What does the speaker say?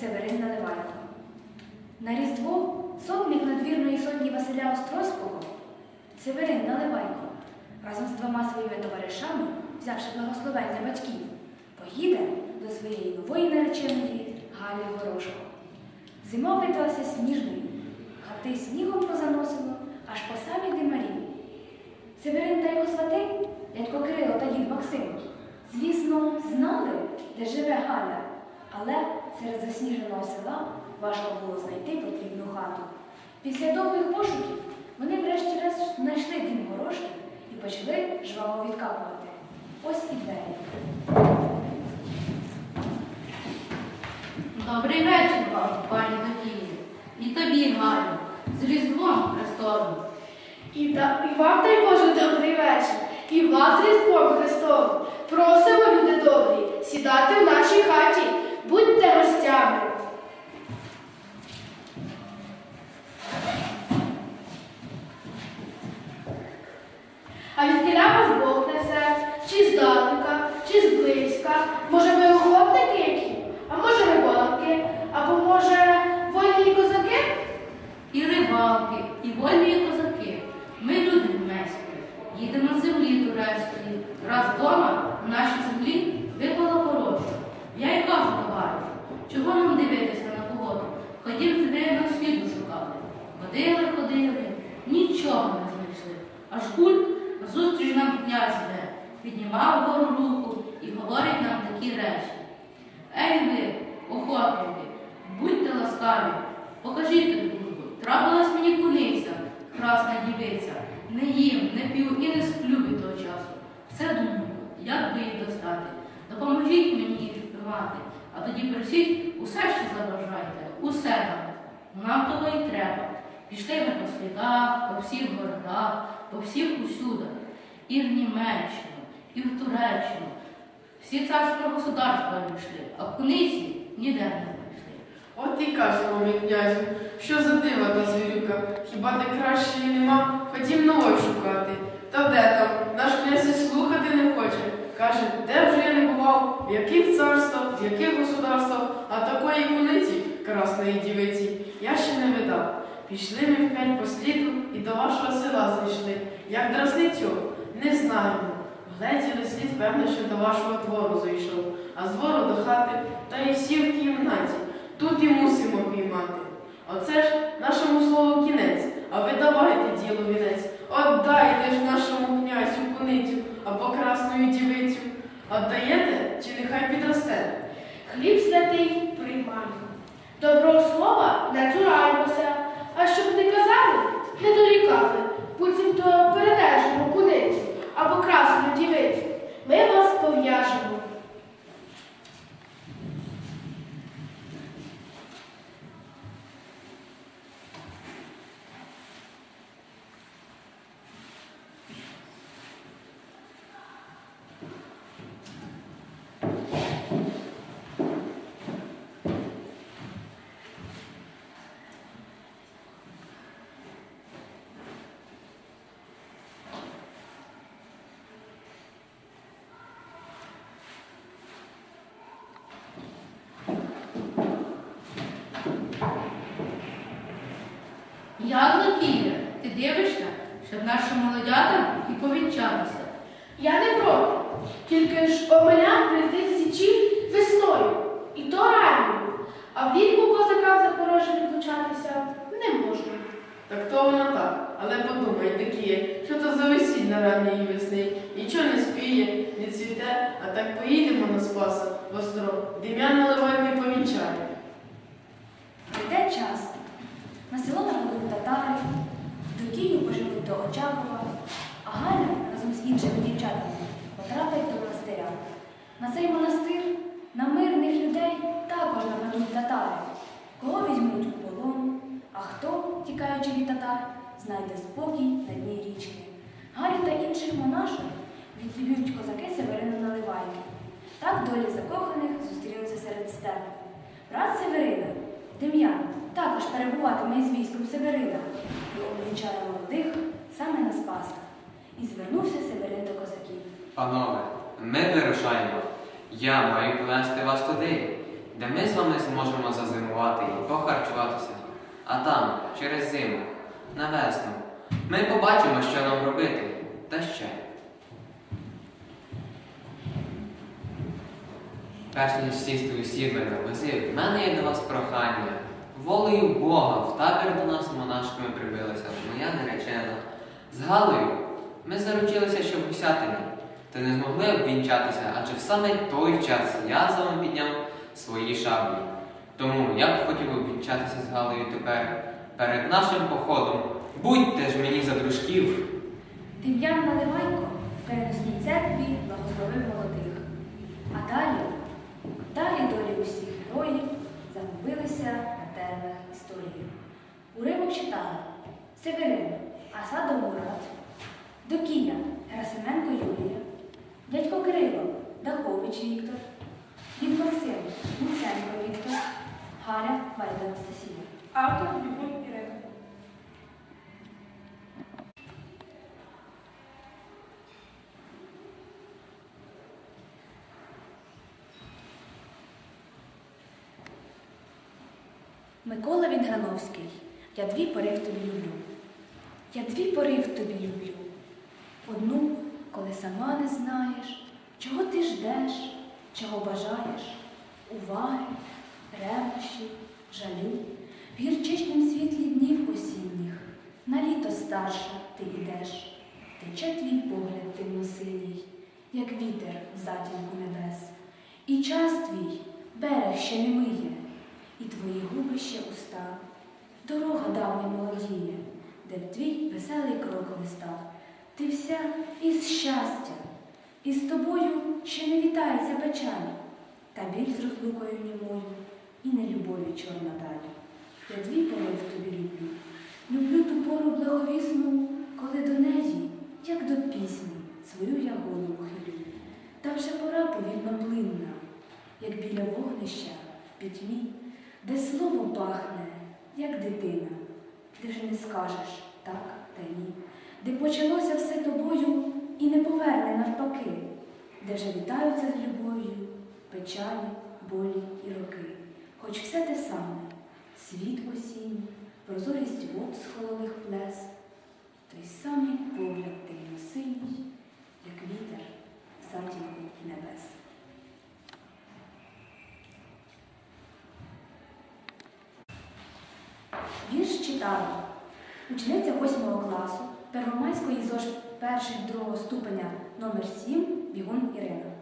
Северин Наливайко. На Різдво сотник надвірної сотні Василя Острозького Северин Наливайко разом з двома своїми товаришами, взявши благословення батьків, поїде до своєї нової нареченої Галі Горошко. Зима видалася сніжною, хати снігом позаносило аж по самі димарі. Северин та його свати, дядько Кирило та дід Максим, звісно, знали, де живе Галя, але серед засніженого села важко було знайти потрібну хату. Після довгих пошуків вони врешті-решт знайшли дім горошки і почали жваво відкапувати. Ось і двері. Добрий вечір вам, пані Надії. І тобі, Галю, з Різдвом Христовим. І, да, і вам, дай Боже, добрий вечір. І вас з Різдвом Христовим. Просимо, люди добрі, сідати в нашій хаті, будьте гостями. А від вас Бог несе, чи здалека, чи зблизька. Може, ви охотники які? А може, рибалки? Або може, вольні козаки? І рибалки, і вольні козаки. Ми люди меські, їдемо з землі турецької. Раз вдома в нашій землі випала порожня. Я й кажу товаришу, чого нам дивитися на погоду? Ходім туди на світу шукати. Ходили, ходили, нічого не знайшли. Аж гуль назустріч нам князь іде, піднімав гору руку і говорить нам такі речі. Ей ви, охотники, будьте ласкаві, покажіть дружбу. Трапилась мені куниця, красна дівиця. Не їм, не п'ю і не сплю від того часу. Все думаю, як би її достати. Допоможіть мені її відпивати, а тоді просіть усе, що забажаєте, усе нам. Нам того і треба. Пішли ми по слідах, по всіх городах, по всіх усюдах. І в Німеччину, і в Туреччину. Всі царського государства вийшли, а куниці ніде не знайшли. От і кажемо ми, князю, що за дива та звірюка, хіба де кращої нема, ходім нової шукати. Та де там? Наш князь і слухати не хоче. Каже, де вже я не бував, в яких царствах, в яких государствах, а такої куниці, красної дівиці, я ще не видав. Пішли ми вп'ять по сліду і до вашого села зайшли. Як дразницю, не знаємо. Гледіли слід, певно, що до вашого двору зайшов, а з двору до хати та й сів в кімнаті. Тут і мусимо піймати. Оце ж нашому слову кінець, а ви давайте діло вінець. Отдайте ж нашому князю куницю або красною дівицю. Отдаєте чи нехай підросте? Хліб святий приймаємо. Доброго слова не цураємося, а щоб не казали, не дорікали. Буцімто куницю або красну дівицю. Ми вас пов'яжемо. Як Лукія, ти дивишся, щоб нашим молодятам і повінчалися. Я не проти. Тільки ж омелян прийти з січі весною, і то ранньою. А влітку козакам запорожжя відлучатися не можна. Так то воно так. Але подумай, Дикіє, що то за весілля ранньої весни. Нічого не спіє, не цвіте, а так поїдемо на Спаса в остров. Дем'ян наливаймо і повінчає. Прийде час. На село нападуть татари, до Києва поживуть до Очакова, а Галя разом з іншими дівчатами потрапить до монастиря. На цей монастир на мирних людей також нападуть татари. Кого візьмуть у полон, а хто, тікаючи від татар, знайде спокій на дні річки. Галю та інших монашок відлюбують козаки Северина Наливайки. Так долі закоханих зустрілися серед степу. Брат Северина, Дем'ян, також перебуватиме із військом Северина і обвінчає молодих саме на Спасах. І звернувся Северин до козаків. Панове, ми вирушаємо. Я маю повести вас туди, де ми з вами зможемо зазимувати і похарчуватися. А там, через зиму, на весну, ми побачимо, що нам робити. Та ще. Перш ніж сісти у сідло на в мене є до вас прохання. Волею Бога в табір до нас монашками прибилася моя наречена. З Галею ми заручилися, що в Гусятині, та не змогли обвінчатися, адже в саме той час я за вами підняв свої шаблі. Тому я б хотів обвінчатися з Галею тепер перед нашим походом. Будьте ж мені за дружків. Дем'ян Наливайко в переносній церкві благословив молодих. А далі, далі долі усіх героїв загубилися на теренах історії. Уривок читали Северин, Асадов Мурат, Докія, Герасименко Юлія, дядько Кирило, Дахович Віктор, дід Максим, Муценко Віктор, Галя Вайда Анастасія. Автор Любов Ірина. Микола Відграновський, я дві пори в тобі люблю. Я дві пори в тобі люблю. Одну, коли сама не знаєш, чого ти ждеш, чого бажаєш, уваги, ревнощів, жалю, в гірчичнім світлі днів осінніх, на літо старша ти йдеш, тече твій погляд темно-синій, як вітер в затінку небес. І час твій берег ще не миє, і твої губи ще уста. Дорога давня молодіє, де б твій веселий крок не став. Ти вся із щастя, і з тобою ще не вітається печаль, та біль з розлукою німою, і нелюбові чорна даль. Я дві пори в тобі люблю. Люблю ту пору благовісну, коли до неї, як до пісні, свою я голову хилю. Та вже пора повільно плинна, як біля вогнища в пітьмі, де слово пахне, як дитина, де вже не скажеш так та ні, де почалося все тобою і не поверне навпаки, де вже вітаються з любов'ю, печалі, болі і роки. Хоч все те саме, світ осінній, прозорість вод з холодних плес, той самий погляд темно-синій, як вітер затінку небес. Вірш читали учениця 8 класу Первомайської ЗОЖ перших другого ступеня номер 7 Бігун Ірина.